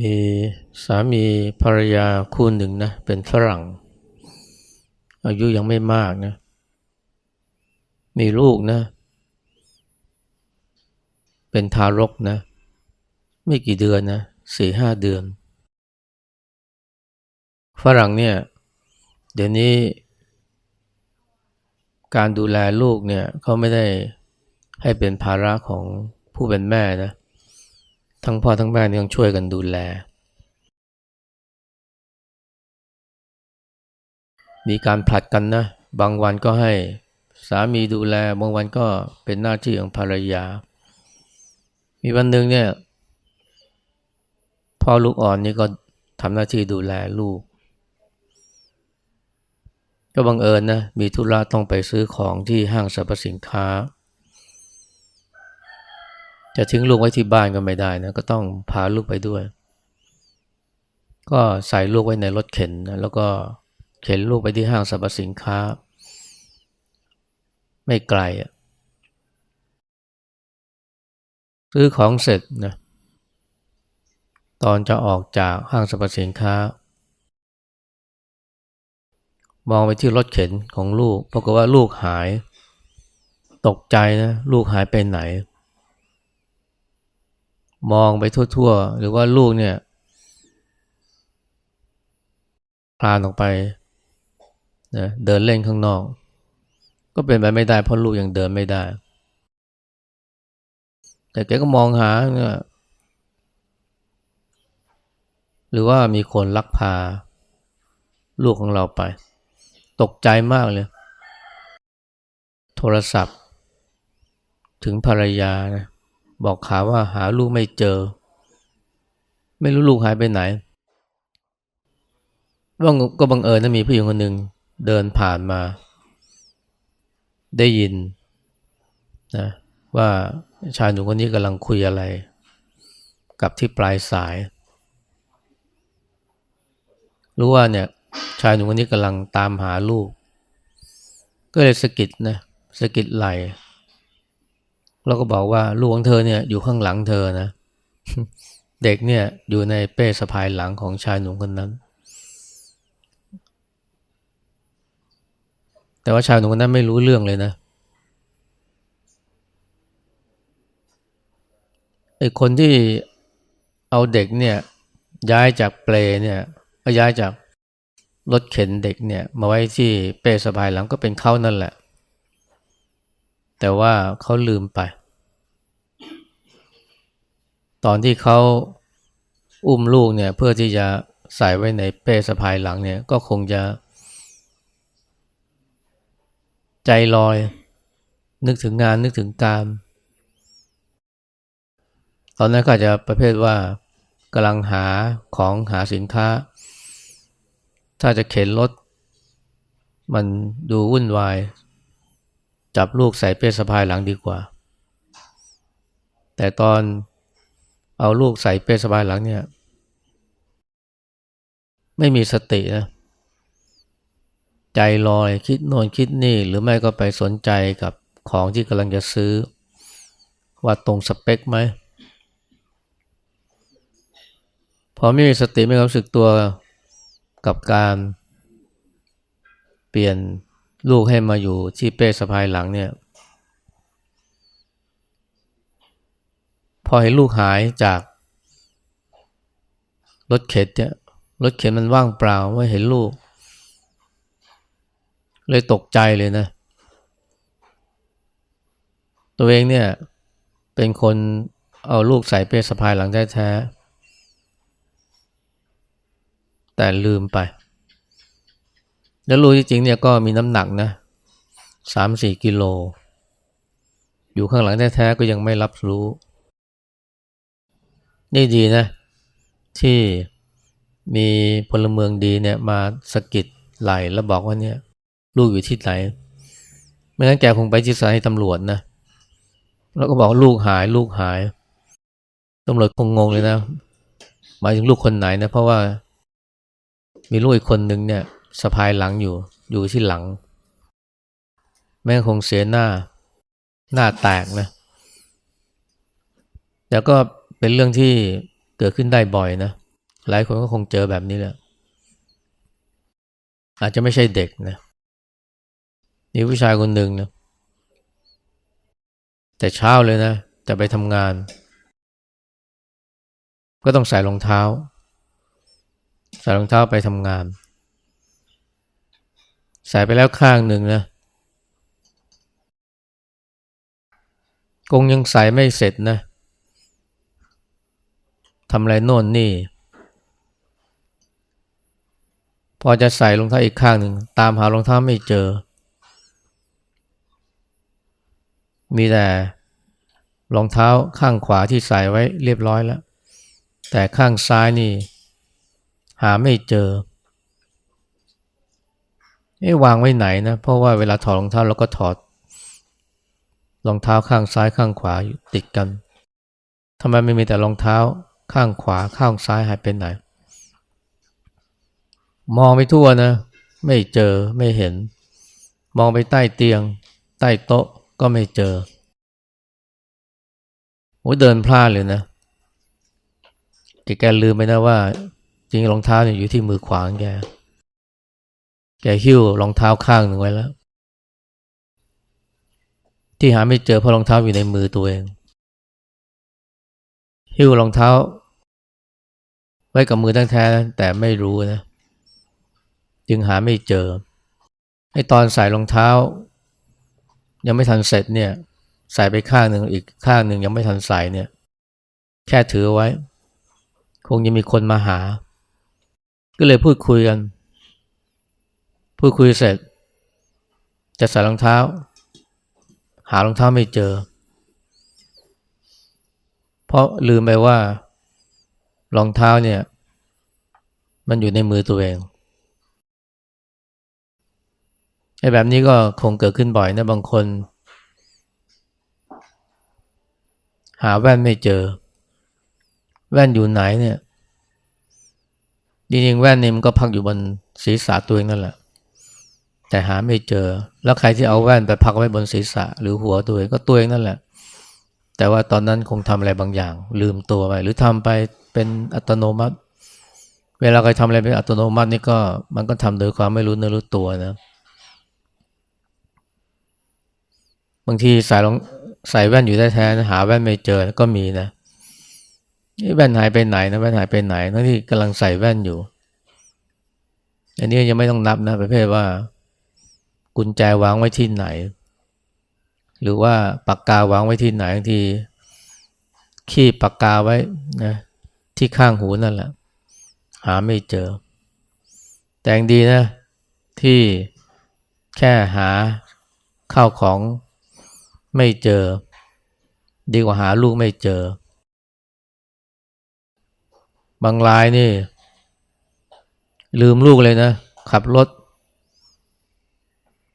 มีสามีภรรยาคู่หนึ่งนะ เป็นฝรั่ง อายุยังไม่มากนะ มีลูกนะ เป็นทารกนะ ไม่กี่เดือนนะสี่ห้าเดือน ฝรั่งเนี่ย เดี๋ยวนี้ การดูแลลูกเนี่ยเขาไม่ได้ให้เป็นภาระของผู้เป็นแม่นะ ทั้งพ่อทั้งแม่นี่ต้องช่วยกันดูแล มีการผลัดกันนะ บางวันก็ให้สามีดูแล บางวันก็เป็นหน้าที่ของภรรยา มีวันหนึ่งเนี่ยพ่อลูกอ่อนนี่ก็ทำหน้าที่ดูแลลูก ก็บังเอิญนะมีธุระต้องไปซื้อของที่ห้างสรรพสินค้า จะทิ้งลูกไว้ที่บ้านก็ไม่ได้นะก็ต้องพาลูกไปด้วย ก็ใส่ลูกไว้ในรถเข็นนะแล้วก็เข็นลูกไปที่ห้างสรรพสินค้า ไม่ไกลอะซื้อของเสร็จนะตอนจะออกจากห้างสรรพสินค้า มองไปที่รถเข็นของลูกปรากฏว่าลูกหาย ตกใจนะลูกหายไปไหน มองไปทั่วๆ หรือว่าลูกเนี่ยพลานออกไปนะเดินเล่นข้างนอก ก็เป็นไปไม่ได้เพราะลูกยังเดินไม่ได้ แต่แกก็มองหาเนี่ยหรือว่ามีคนลักพา ลูกของเราไป ตกใจมากเลย โทรศัพท์ ถึงภรรยานะ บอกข่าวว่าหาลูกไม่เจอ ไม่รู้ลูกหายไปไหนว่าก็บังเอิญนะมีผู้หญิงคนหนึ่งเดินผ่านมา ได้ยินนะว่าชายหนุ่มคนนี้กำลังคุยอะไร กับที่ปลายสาย รู้ว่าเนี่ยชายหนุ่มคนนี้กำลังตามหาลูก ก็เลยสะกิดนะสะกิดไหล แล้วก็บอกว่าลูกของเธอเนี่ยอยู่ข้างหลังเธอนะ เด็กเนี่ยอยู่ในเป้สะพายหลังของชายหนุ่มคนนั้น แต่ว่าชายหนุ่มคนนั้นไม่รู้เรื่องเลยนะไอ้คนที่เอาเด็กเนี่ยย้ายจากเปลเนี่ยย้ายจากรถเข็นเด็กเนี่ยมาไว้ที่เป้สะพายหลังก็เป็นเขานั่นแหละ แต่ว่าเขาลืมไป ตอนที่เขาอุ้มลูกเนี่ยเพื่อที่จะใส่ไว้ในเป้สะพายหลังเนี่ยก็คงจะ ใจลอย นึกถึงงานนึกถึงการ ตอนนั้นก็จะประเภทว่ากำลังหาของหาสินค้า ถ้าจะเข็นรถมันดูวุ่นวาย จับลูกใส่เป้สะพายหลังดีกว่า แต่ตอนเอาลูกใส่เป้สะพายหลังเนี่ย ไม่มีสตินะใจลอยคิดโน่นคิดนี่หรือไม่ก็ไปสนใจกับของที่กำลังจะซื้อ ว่าตรงสเปคไหมพอไม่มีสติไม่รู้สึกตัวกับการเปลี่ยน ลูกให้มาอยู่ที่เป้สะพายหลังเนี่ย พอเห็นลูกหายจากรถเข็นเนี่ยรถเข็นมันว่างเปล่าไม่เห็นลูก เลยตกใจเลยนะ ตัวเองเนี่ย เป็นคนเอาลูกใส่เป้สะพายหลังแท้ๆแต่ลืมไป แล้วลูกจริงๆเนี่ยก็มีน้ำหนักนะสามสี่กิโล อยู่ข้างหลังแท้ๆก็ยังไม่รับรู้ นี่ดีนะ ที่มีพลเมืองดีเนี่ยมาสกิดไหลแล้วบอกว่าเนี่ยลูกอยู่ที่ไหน ไม่งั้นแกคงไปที่สถานีตำรวจนะ แล้วก็บอกลูกหายลูกหายตำรวจคงงงเลยนะ หมายถึงลูกคนไหนนะ เพราะว่ามีลูกอีกคนนึงเนี่ย สะพายหลังอยู่ อยู่ที่หลัง แม่คงเสียหน้า หน้าแตกนะแต่ก็เป็นเรื่องที่เกิดขึ้นได้บ่อยนะ หลายคนก็คงเจอแบบนี้แหละ อาจจะไม่ใช่เด็กนะมีผู้ชายคนหนึ่งนะแต่เช้าเลยนะ จะไปทำงาน ก็ต้องใส่รองเท้า ใส่รองเท้าไปทำงาน ใส่ไปแล้วข้างหนึ่งนะกงยังใส่ไม่เสร็จนะทำอะไรโน่นนี่ พอจะใส่รองเท้าอีกข้างหนึ่ง ตามหารองเท้าไม่เจอ มีแต่รองเท้าข้างขวาที่ใส่ไว้เรียบร้อยแล้ว แต่ข้างซ้ายนี่ หาไม่เจอ เอ๊ะวางไว้ไหนนะเพราะว่าเวลาถอดรองเท้าเราก็ถอดรองเท้าข้างซ้ายข้างขวาอยู่ติดกันทำไมไม่มีแต่รองเท้าข้างขวาข้างซ้ายหายไปไหน มองไปทั่วนะ ไม่เจอไม่เห็น มองไปใต้เตียง ใต้โต๊ะก็ไม่เจอโอ้ยเดินพลาดเลยนะแกแกลืมไปนะว่า จริงรองเท้าเนี่ยอยู่ที่มือขวางแก แกหิ้วรองเท้าข้างหนึ่งไว้แล้ว ที่หาไม่เจอเพราะรองเท้าอยู่ในมือตัวเอง หิ้วรองเท้า ไว้กับมือตั้งแท้แต่ไม่รู้นะ จึงหาไม่เจอไอ้ตอนใส่รองเท้า ยังไม่ทันเสร็จเนี่ย ใส่ไปข้างหนึ่งอีกข้างหนึ่งยังไม่ทันใส่เนี่ย แค่ถือไว้ คงยังมีคนมาหา ก็เลยพูดคุยกัน พูดคุยเสร็จ จะใส่รองเท้า หารองเท้าไม่เจอ เพราะลืมไปว่ารองเท้าเนี่ย มันอยู่ในมือตัวเองไอ้แบบนี้ก็คงเกิดขึ้นบ่อยนะบางคน หาแว่นไม่เจอ แว่นอยู่ไหนเนี่ยจริงๆแว่นนี่มันก็พักอยู่บนศีรษะตัวเองนั่นแหละ แต่หาไม่เจอ แล้วใครที่เอาแว่นไปพักไว้บนศีรษะ หรือหัวตัวเองก็ตัวเองนั่นแหละ แต่ว่าตอนนั้นคงทำอะไรบางอย่าง ลืมตัวไป หรือทำไปเป็นอัตโนมัติ เวลาใครทำอะไรเป็นอัตโนมัตินี่ก็มันก็ทำโดยความไม่รู้เนื้อรู้ตัวนะบางทีใส่รองใส่แว่นอยู่แท้ๆหาแว่นไม่เจอก็มีนะแว่นหายไปไหนนะแว่นหายไปไหนทั้งที่กำลังใส่แว่นอยู่ อันนี้ยังไม่ต้องนับนะประเภทว่า กุญแจวางไว้ที่ไหน หรือว่าปากกาวางไว้ที่ไหนบางทีขี้ปากกาไว้นะที่ข้างหูนั่นแหละ หาไม่เจอ แต่งดีนะ ที่แค่หาข้าวของไม่เจอ ดีกว่าหาลูกไม่เจอ บางรายนี่ ลืมลูกเลยนะ ขับรถ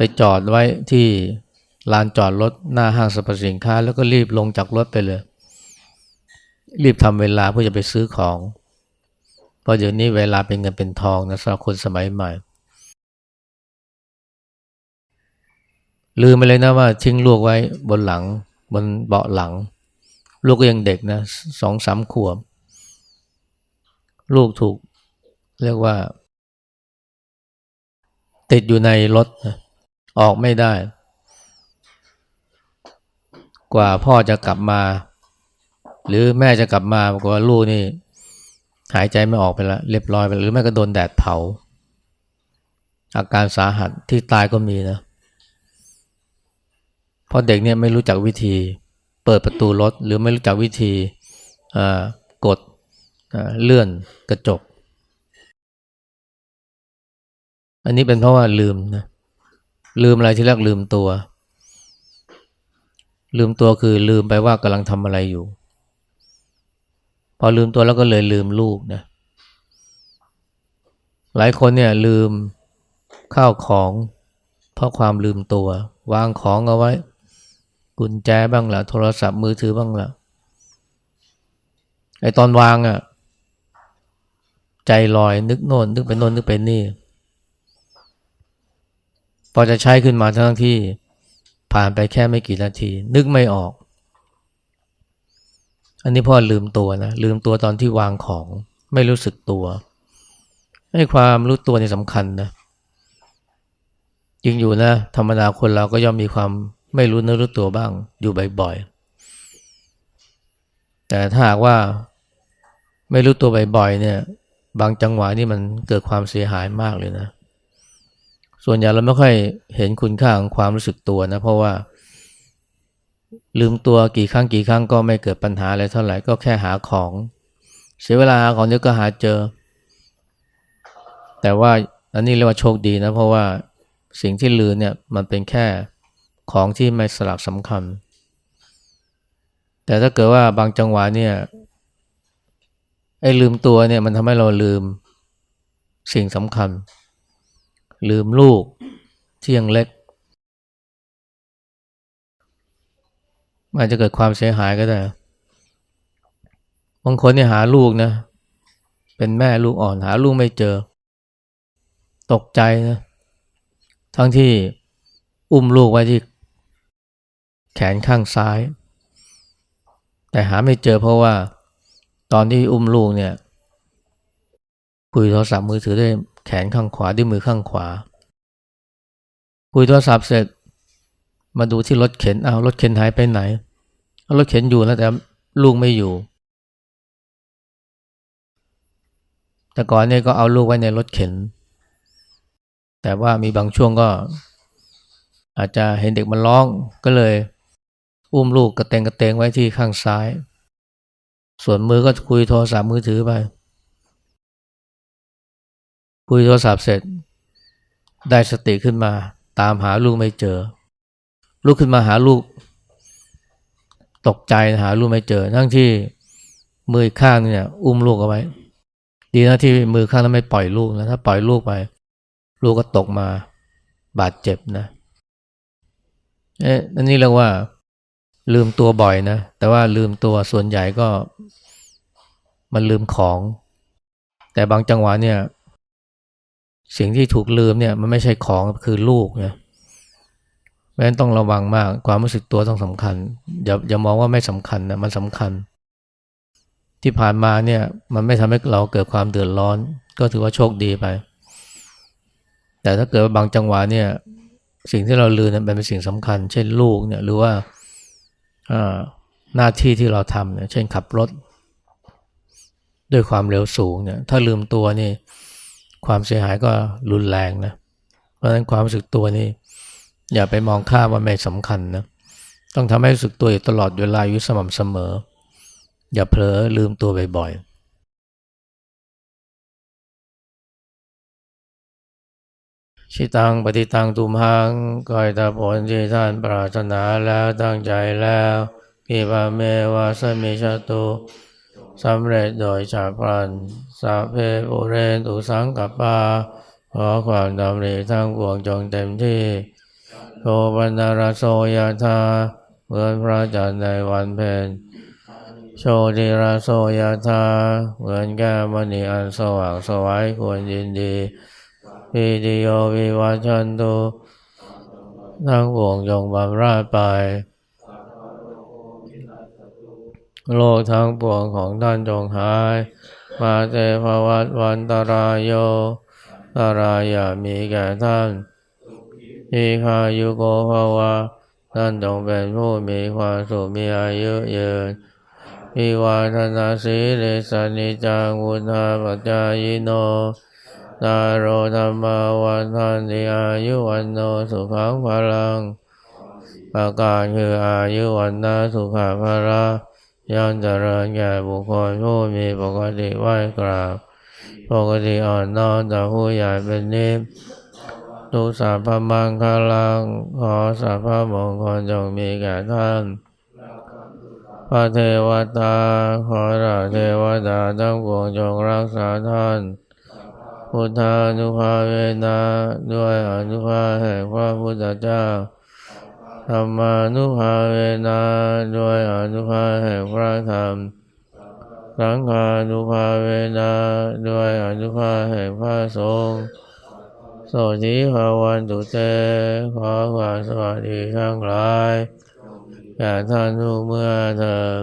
ไปจอดไว้ที่ลานจอดรถหน้าห้างสรรพสินค้า แล้วก็รีบลงจากรถไปเลย รีบทำเวลาเพื่อจะไปซื้อของ เพราะเดี๋ยวนี้เวลาเป็นเงินเป็นทองนะสำหรับคนสมัยใหม่ ลืมไปเลยนะว่าทิ้งลูกไว้บนหลัง บนเบาะหลัง ลูกก็ยังเด็กนะสองสามขวบ ลูกถูกเรียกว่า ติดอยู่ในรถนะ ออกไม่ได้ กว่าพ่อจะกลับมา หรือแม่จะกลับมากว่าลูกนี่ หายใจไม่ออกไปแล้วเรียบร้อยไปหรือแม่ก็โดนแดดเผา อาการสาหัสที่ตายก็มีนะเพราะเด็กเนี่ยไม่รู้จักวิธี เปิดประตูรถ หรือไม่รู้จักวิธีกดเลื่อนกระจก อันนี้เป็นเพราะว่าลืมนะ ลืมอะไรที่แรกลืมตัว ลืมตัวคือลืมไปว่ากำลังทำอะไรอยู่ พอลืมตัวแล้วก็เลยลืมลูกนะหลายคนเนี่ยลืมข้าวของเพราะความลืมตัว วางของเอาไว้ กุญแจบ้างละโทรศัพท์มือถือบ้างละไอตอนวางอะ่ะ ใจลอยนึกโน่นนึกไปโน่นนึกไปนี่ พอจะใช้ขึ้นมาทั้งที่ผ่านไปแค่ไม่กี่นาที นึกไม่ออก อันนี้พ่อลืมตัวนะลืมตัวตอนที่วางของไม่รู้สึกตัวให้ความรู้ตัวนี่สำคัญนะจริงอยู่นะธรรมดาคนเราก็ย่อมมีความไม่รู้เนื้อรู้ตัวบ้างอยู่บ่อยๆ แต่ถ้าหากว่าไม่รู้ตัวบ่อยๆเนี่ย บางจังหวะนี่มันเกิดความเสียหายมากเลยนะ ส่วนใหญ่เราไม่ค่อยเห็นคุณค่าของความรู้สึกตัวนะ เพราะว่า ลืมตัวกี่ครั้งกี่ครั้งก็ไม่เกิดปัญหาอะไรเท่าไหร่ก็แค่หาของ เสียเวลาหาของเดี๋ยวก็หาเจอ แต่ว่าอันนี้เรียกว่าโชคดีนะ เพราะว่าสิ่งที่ลืมเนี่ยมันเป็นแค่ของที่ไม่สลักสำคัญ แต่ถ้าเกิดว่าบางจังหวะเนี่ยไอ้ลืมตัวเนี่ยมันทำให้เราลืมสิ่งสำคัญ ลืมลูกที่ยังเล็ก อาจจะเกิดความเสียหายก็ได้ บางคนเนี่ยหาลูกนะ เป็นแม่ลูกอ่อนหาลูกไม่เจอ ตกใจนะ ทั้งที่อุ้มลูกไว้ที่ แขนข้างซ้าย แต่หาไม่เจอเพราะว่า ตอนที่อุ้มลูกเนี่ยคุยโทรศัพท์มือถือได้ แขนข้างขวาด้วยมือข้างขวา คุยโทรศัพท์เสร็จ มาดูที่รถเข็นเอารถเข็นหายไปไหนรถเข็นอยู่แล้วแต่ลูกไม่อยู่ แต่ก่อนเนี่ยก็เอาลูกไว้ในรถเข็น แต่ว่ามีบางช่วงก็ อาจจะเห็นเด็กมันร้องก็เลย อุ้มลูกกระเตงกระเตงไว้ที่ข้างซ้าย ส่วนมือก็คุยโทรศัพท์มือถือไป คุยโทรศัพท์เสร็จ ได้สติขึ้นมา ตามหาลูกไม่เจอ ลูกขึ้นมาหาลูก ตกใจหาลูกไม่เจอ ทั้งที่มือข้างเนี่ย อุ้มลูกเอาไว้ ดีนะที่มือข้างนั้นไม่ปล่อยลูกนะถ้าปล่อยลูกไป ลูกก็ตกมาบาดเจ็บนะเอ๊ะอันนี้เรียกว่า ลืมตัวบ่อยนะ แต่ว่าลืมตัวส่วนใหญ่ก็มันลืมของ แต่บางจังหวะเนี่ย สิ่งที่ถูกลืมเนี่ยมันไม่ใช่ของคือลูกนะเพราะฉะนั้นต้องระวังมากความรู้สึกตัวต้องสำคัญ อย่าอย่ามองว่าไม่สำคัญนะมันสำคัญ ที่ผ่านมาเนี่ยมันไม่ทำให้เราเกิดความเดือดร้อน ก็ถือว่าโชคดีไป แต่ถ้าเกิดว่าบางจังหวะเนี่ยสิ่งที่เราลืมนั้นเป็นสิ่งสำคัญ เช่นลูกเนี่ยหรือว่าหน้าที่ที่เราทำเนี่ยเช่นขับรถ ด้วยความเร็วสูงเนี่ยถ้าลืมตัวนี่ ความเสียหายก็รุนแรงนะ เพราะฉะนั้นความรู้สึกตัวนี่อย่าไปมองข้ามว่าไม่สำคัญนะ ต้องทำให้รู้สึกตัวอยู่ตลอดเวลาอยู่สม่ำเสมอ อย่าเผลอลืมตัวบ่อยๆชิตังปฏิตังตุมหังก้อยตาผลที่ท่านปรารถนาแล้วตั้งใจแล้วกิบาเมวาสมิชตุสำเร็จโดยจากพลัน สัพเพปุเรนตุสังกปาขอความดำริทั้งปวงจงเต็มที่โทปันารโสยธาเหมือนพระจันทร์ในวันเพ็ญโชติราโสยธาเหมือนแก้มณีอันสว่างสวัยควรยินดีปิติโยวิวัชันตุทั้งปวงจงบำราดไป โลกทั้งปวงของท่านจงหาย มาเตภวัตวันตรายโยตรายามีแก่ท่านอีคายุโกภวะท่านจงเป็นผู้มีความสุขมีอายุยืนอิวาทนาสีเลสนิจังวุฒาปัจจายโนตาโรธรรมาวันทันติอายุวันโนสุขังพลังประกาศคืออายุวันนาสุขาระ ย่อมเจริญแก่บุคคลผู้มีปกติไหวกราบ ปกติอ่อนน้อมต่อผู้ใหญ่เป็นนิพทุสาพมังคลังขอสาพมงคลจงมีแก่ท่าน พระเทวตา ขอราเทวดาทั้งปวงจงรักษาท่าน พุทธานุภาเวนะด้วยอนุภาแห่งพระพุทธเจ้า ธรรมานุภาเวนะด้วยอนุภาแห่งพระธรรม สังฆานุภาเวนะด้วยอนุภาแห่งพระสงฆ์โสติภาวันตุเต ขอความสวัสดีทั้งหลายแก่ท่านทุกเมื่อเทอม